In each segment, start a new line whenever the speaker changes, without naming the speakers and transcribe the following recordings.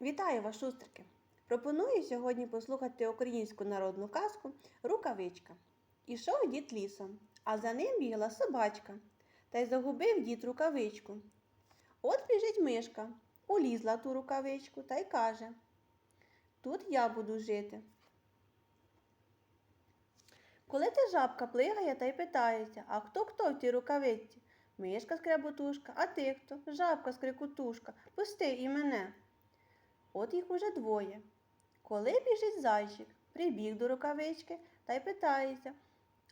Вітаю вас, шустрики! Пропоную сьогодні послухати українську народну казку Рукавичка. Ішов дід лісом, а за ним бігла собачка, та й загубив дід рукавичку. От біжить мишка, улізла ту рукавичку та й каже: Тут я буду жити. Коли та жабка плигає та й питається, а хто хто в тій рукавичці? Мишка скряботушка, а ти хто? Жабка скрикотушка, пусти і мене. От їх уже двоє. Коли біжить зайчик, прибіг до рукавички та й питається,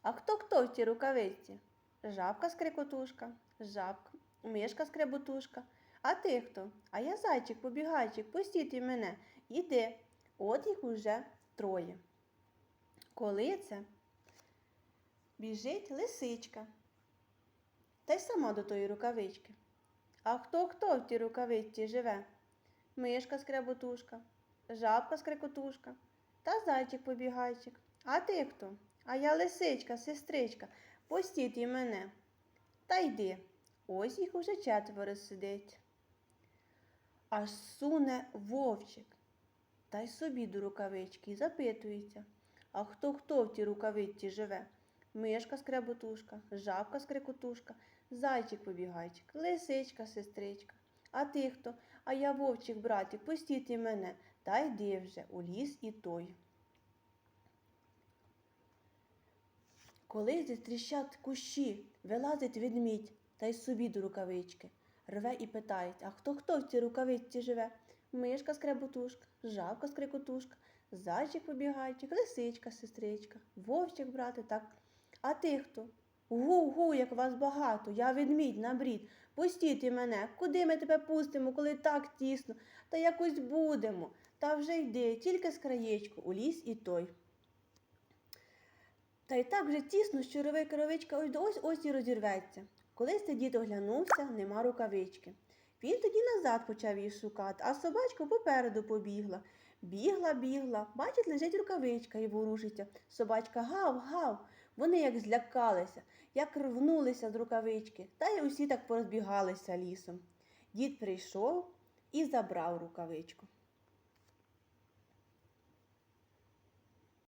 а хто хто в тій рукавичці? Жабка скрикотушка, жабка, мишка скряботушка. А ти хто? А я зайчик, побігайчик, пустіть мене. Іди. От їх уже троє. Коли це? Біжить лисичка. Та й сама до тої рукавички. А хто хто в тій рукавичці живе? Мишка скряботушка, жабка скрикотушка та зайчик побігайчик. А ти хто? А я лисичка, сестричка, пустіть і мене. Та йди, ось їх уже четверо сидить. Аж суне вовчик, та й собі до рукавички і запитується, а хто хто в тій рукавичці живе? Мишка скряботушка, жабка скрикотушка, зайчик побігайчик, лисичка, сестричка. А ти хто? А я вовчик, братик, пустіть і мене, та йди вже у ліс і той. Коли зістріщать кущі, вилазить ведмідь та й собі до рукавички. Рве і питається, а хто хто в цій рукавичці живе? Мишка скряботушка, жабка скрикотушка, зайчик побігайчик, лисичка, сестричка, вовчик, брате, так. А ти хто? Гу-гу, як вас багато, я ведмідь набрід. Пустіть мене, куди ми тебе пустимо, коли так тісно, та якось будемо. Та вже йди, тільки з краєчку, у ліс і той. Та й так вже тісно, що реве коровичка ось ось ось і розірветься. Колись цей дід оглянувся, нема рукавички. Він тоді назад почав її шукати, а собачка попереду побігла. Бігла, бігла, бачить, лежить рукавичка і ворушиться. Собачка гав, гав. Вони як злякалися, як рвнулися з рукавички, та й усі так порозбігалися лісом. Дід прийшов і забрав рукавичку.